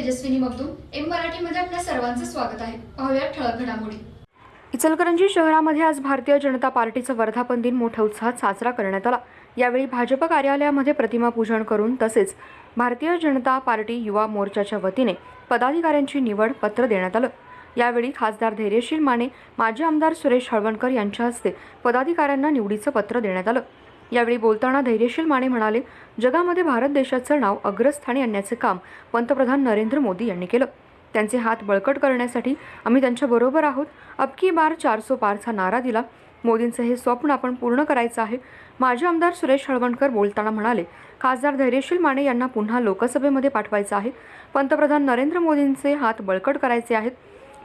Tejaswini Magdum M मराठीमध्ये आपल्या सर्वांचं स्वागत आहे. पाहूया ठळक घडामोडी. इचलकरंजी शहरामध्ये आज भारतीय जनता पार्टीचं वर्धापन दिन मोठ्या उत्साहात साजरा करण्यात आला. यावेळी भाजप कार्यालयामध्ये प्रतिमा पूजन करून तसेच भारतीय जनता पार्टी युवा मोर्चाच्या वतीने पदाधिकाऱ्यांची निवड पत्र देण्यात आलं. यावेळी खासदार धैर्यशील माने माजी आमदार सुरेश हळवणकर यांच्या हस्ते पदाधिकाऱ्यांना निवडीचं पत्र देण्यात आलं. यावेळी बोलताना धैर्यशील माने म्हणाले जगामध्ये भारत देशाचं नाव अग्रस्थानी आणण्याचं काम पंतप्रधान नरेंद्र मोदी यांनी केलं. त्यांचे हात बळकट करण्यासाठी आम्ही त्यांच्याबरोबर आहोत. अबकी बार चारसो पारचा नारा दिला. मोदींचं हे स्वप्न आपण पूर्ण करायचं आहे. माजी आमदार सुरेश हळवणकर बोलताना म्हणाले खासदार धैर्यशील माने यांना पुन्हा लोकसभेमध्ये पाठवायचं आहे. पंतप्रधान नरेंद्र मोदींचे हात बळकट करायचे आहेत.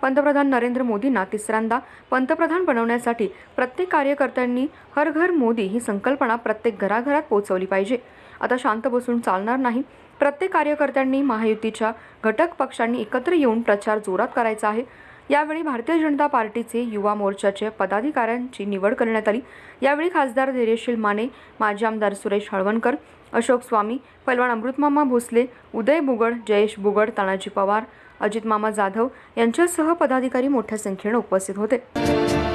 पंतप्रधान नरेंद्र मोदींना तिसऱ्यांदा पंतप्रधान बनवण्यासाठी प्रत्येक कार्यकर्त्यांनी हर घर मोदी ही संकल्पना प्रत्येक घराघरात पोहोचवली पाहिजे. आता शांत बसून चालणार नाही. प्रत्येक कार्यकर्त्यांनी महायुतीच्या घटक पक्षांनी एकत्र येऊन प्रचार जोरात करायचा आहे. यावेळी भारतीय जनता पार्टीचे युवा मोर्चाचे पदाधिकाऱ्यांची निवड करण्यात आली. यावेळी खासदार धैर्यशील माने माजी आमदार सुरेश हळवणकर अशोक स्वामी पैलवान अमृतमामा भोसले उदय बुगड जयेश बुगड तानाजी पवार अजित मामा जाधव यांच्यासह पदाधिकारी मोठ्या संख्येने उपस्थित होते.